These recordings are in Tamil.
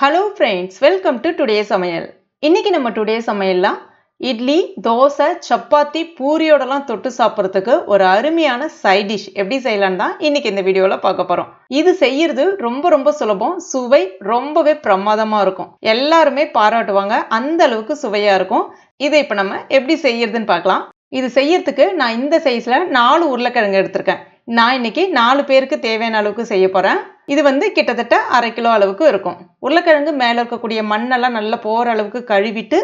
Hello friends welcome to today சமையல் இன்னைக்கு நம்ம டுடே சமையல்லாம் இட்லி தோசை சப்பாத்தி பூரியோடலாம் தொட்டு சாப்பிட்றதுக்கு ஒரு அருமையான சைட் டிஷ் எப்படி செய்யலான்னு தான் இன்றைக்கி இந்த வீடியோவில் பார்க்க போகிறோம் இது செய்யறது ரொம்ப ரொம்ப சுலபம். சுவை ரொம்பவே பிரமாதமாக இருக்கும். எல்லாருமே பாராட்டுவாங்க. அந்த அளவுக்கு சுவையாக இருக்கும். இதை இப்போ நம்ம எப்படி செய்யறதுன்னு பார்க்கலாம். இது செய்யறதுக்கு நான் இந்த சைஸில் நாலு உருளைக்கிழங்கு எடுத்திருக்கேன். நான் இன்னைக்கு நாலு பேருக்கு தேவையான அளவுக்கு செய்ய போகிறேன் இது வந்து கிட்டத்தட்ட அரை கிலோ அளவுக்கு இருக்கும். உருளைக்கிழங்கு மேலே இருக்கக்கூடிய மண்ணெல்லாம் நல்லா போகிற அளவுக்கு கழுவிட்டு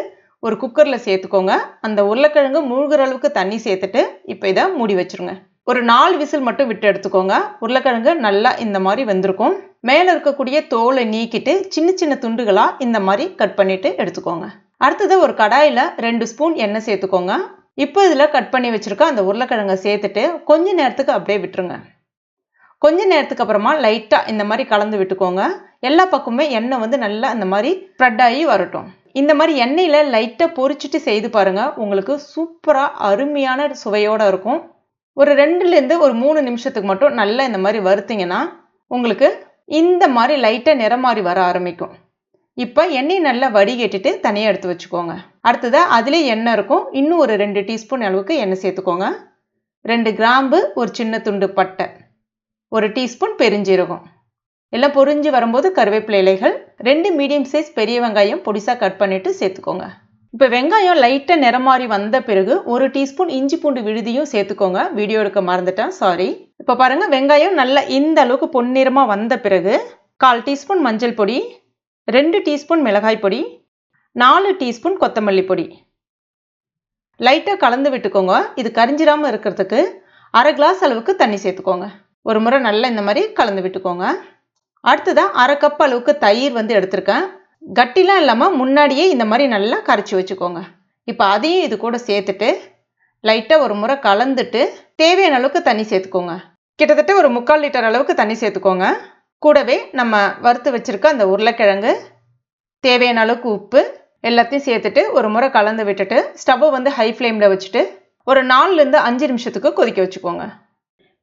ஒரு குக்கரில் சேர்த்துக்கோங்க. அந்த உருளைக்கிழங்கு மூழ்கிற அளவுக்கு தண்ணி சேர்த்துட்டு இப்போ இதை மூடி வச்சுருங்க. ஒரு நாலு விசில் மட்டும் விட்டு எடுத்துக்கோங்க. உருளைக்கிழங்கு நல்லா இந்த மாதிரி வந்திருக்கும். மேலே இருக்கக்கூடிய தோலை நீக்கிட்டு சின்ன சின்ன துண்டுகளாக இந்த மாதிரி கட் பண்ணிட்டு எடுத்துக்கோங்க. அடுத்தது ஒரு கடாயில் ரெண்டு ஸ்பூன் எண்ணெய் சேர்த்துக்கோங்க. இப்போ இதில் கட் பண்ணி வச்சுருக்க அந்த உருளைக்கிழங்கை சேர்த்துட்டு கொஞ்ச நேரத்துக்கு அப்படியே விட்டுருங்க. கொஞ்ச நேரத்துக்கு அப்புறமா லைட்டாக இந்த மாதிரி கலந்து விட்டுக்கோங்க. எல்லா பக்கமுமே எண்ணெய் வந்து நல்லா இந்த மாதிரி ஸ்ப்ரெட் ஆகி வரட்டும். இந்த மாதிரி எண்ணெயில் லைட்டாக பொறிச்சிட்டு செய்து பாருங்கள் உங்களுக்கு சூப்பராக அருமையான சுவையோடு இருக்கும். ஒரு ரெண்டுலேருந்து ஒரு மூணு நிமிஷத்துக்கு மட்டும் நல்லா இந்த மாதிரி வறுத்தீங்கன்னா உங்களுக்கு இந்த மாதிரி லைட்டாக நிறம் மாறி வர ஆரம்பிக்கும். இப்போ எண்ணெய் நல்லா வடிகட்டிட்டு தனியாக எடுத்து வச்சுக்கோங்க. அடுத்ததாக அதிலே எண்ணெய் இருக்கும். இன்னும் ஒரு ரெண்டு டீஸ்பூன் அளவுக்கு எண்ணெய் சேர்த்துக்கோங்க. ரெண்டு கிராம்பு ஒரு சின்ன துண்டு பட்டை. ஒரு டீஸ்பூன் பெருஞ்சீரகம். எல்லாம் பொரிஞ்சு வரும்போது கருவேப்பிலை இலைகள் ரெண்டு மீடியம் சைஸ் பெரிய வெங்காயம் பொடிசாக கட் பண்ணிவிட்டு சேர்த்துக்கோங்க. இப்போ வெங்காயம் லைட்டாக நிறமாறி வந்த பிறகு ஒரு டீஸ்பூன் இஞ்சி பூண்டு விழுதியும் சேர்த்துக்கோங்க. வீடியோ எடுக்க மறந்துட்டேன் சாரி இப்போ பாருங்கள் வெங்காயம் நல்லா இந்த அளவுக்கு பொன்னிறமாக வந்த பிறகு கால் டீஸ்பூன் மஞ்சள் பொடி ரெண்டு டீஸ்பூன் மிளகாய் பொடி நாலு டீஸ்பூன் கொத்தமல்லி பொடி. லைட்டாக கலந்து விட்டுக்கோங்க. இது கரிஞ்சிடாமல் இருக்கிறதுக்கு அரை கிளாஸ் அளவுக்கு தண்ணி சேர்த்துக்கோங்க. ஒரு முறை நல்லா இந்த மாதிரி கலந்து விட்டுக்கோங்க. அடுத்ததாக அரை கப் அளவுக்கு தயிர் வந்து எடுத்திருக்கேன். கட்டிலாம் இல்லாமல் முன்னாடியே இந்த மாதிரி நல்லா கரைச்சி வச்சுக்கோங்க. இப்போ அதையும் இது கூட சேர்த்துட்டு லைட்டாக ஒரு முறை கலந்துட்டு தேவையான அளவுக்கு தண்ணி சேர்த்துக்கோங்க. கிட்டத்தட்ட ஒரு முக்கால் லிட்டர் அளவுக்கு தண்ணி சேர்த்துக்கோங்க. கூடவே நம்ம வறுத்து வச்சுருக்க அந்த உருளைக்கிழங்கு தேவையான அளவுக்கு உப்பு எல்லாத்தையும் சேர்த்துட்டு ஒரு முறை கலந்து விட்டுட்டு ஸ்டவ்வை வந்து ஹை ஃப்ளேமில் வச்சுட்டு ஒரு நாலுலேருந்து அஞ்சு நிமிஷத்துக்கு கொதிக்க வச்சுக்கோங்க.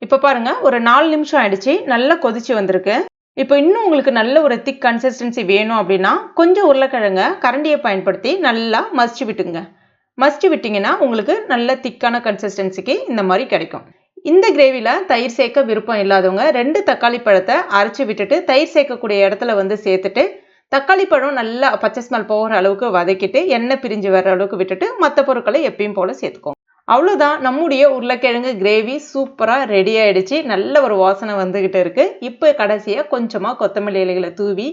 இப்போ பாருங்கள் ஒரு நாலு நிமிஷம் ஆயிடுச்சு நல்லா கொதிச்சு வந்திருக்கு. இப்போ இன்னும் உங்களுக்கு நல்ல ஒரு திக் கன்சிஸ்டன்சி வேணும் அப்படின்னா கொஞ்சம் உருளைக்கிழங்க கரண்டியை பயன்படுத்தி நல்லா மசிச்சு விட்டுங்க மசிச்சு விட்டிங்கன்னா உங்களுக்கு நல்ல திக்கான கன்சிஸ்டன்சிக்கு இந்த மாதிரி கிடைக்கும். இந்த கிரேவியில் தயிர் சேர்க்க விருப்பம் இல்லாதவங்க ரெண்டு தக்காளி பழத்தை அரைச்சி விட்டுட்டு தயிர் சேர்க்கக்கூடிய இடத்துல வந்து சேர்த்துட்டு தக்காளி பழம் நல்லா பச்சை ஸ்மெல் போகிற அளவுக்கு வதக்கிட்டு எண்ணெய் பிரிஞ்சு வர அளவுக்கு விட்டுட்டு மற்ற பொருட்களை எப்பயும் போல் சேர்த்துக்கோங்க. அவ்வளோதான் நம்முடைய உருளைக்கிழங்கு கிரேவி சூப்பராக ரெடி ஆகிடுச்சு நல்ல ஒரு வாசனை வந்துக்கிட்டு இருக்குது இப்போ கடைசியாக கொஞ்சமாக கொத்தமல்லி இலைகளை தூவி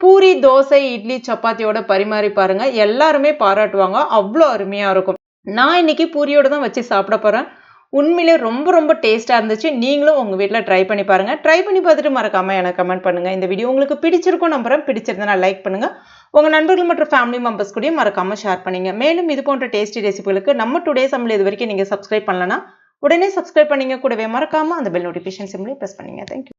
பூரி தோசை இட்லி சப்பாத்தியோட பரிமாறி பாருங்கள் எல்லாருமே பாராட்டுவாங்க. அவ்வளோ அருமையாக இருக்கும். நான் இன்னைக்கு பூரியோடு தான் வச்சு சாப்பிட போகிறேன் உண்மையிலே ரொம்ப ரொம்ப டேஸ்ட்டாக இருந்துச்சு. நீங்களும் உங்கள் வீட்டில் ட்ரை பண்ணி பாருங்கள் ட்ரை பண்ணி பார்த்துட்டு மறக்காமல் எனக்கு கமெண்ட் பண்ணுங்கள் இந்த வீடியோ உங்களுக்கு பிடிச்சிருக்கும் நம்புறேன். பிடிச்சிருந்தா லைக் பண்ணுங்கள் உங்கள் நண்பர்கள் மற்றும் ஃபேமிலி மெம்பர்ஸ் கூடயும் மறக்காமல் ஷேர் பண்ணுங்கள் மேலும் இது போன்ற டேஸ்டி ரெசிபிகளுக்கு நம்ம டுடே சமையல் இது வரைக்கும் நீங்கள் சப்ஸ்கிரைப் பண்ணலன்னா உடனே சப்ஸ்கிரைப் பண்ணிங்க கூடவே மறக்காமல் அந்த பெல் நோட்டிஃபிகேஷன் சிம்லேயே ப்ரெஸ் பண்ணுங்கள் தேங்க்யூ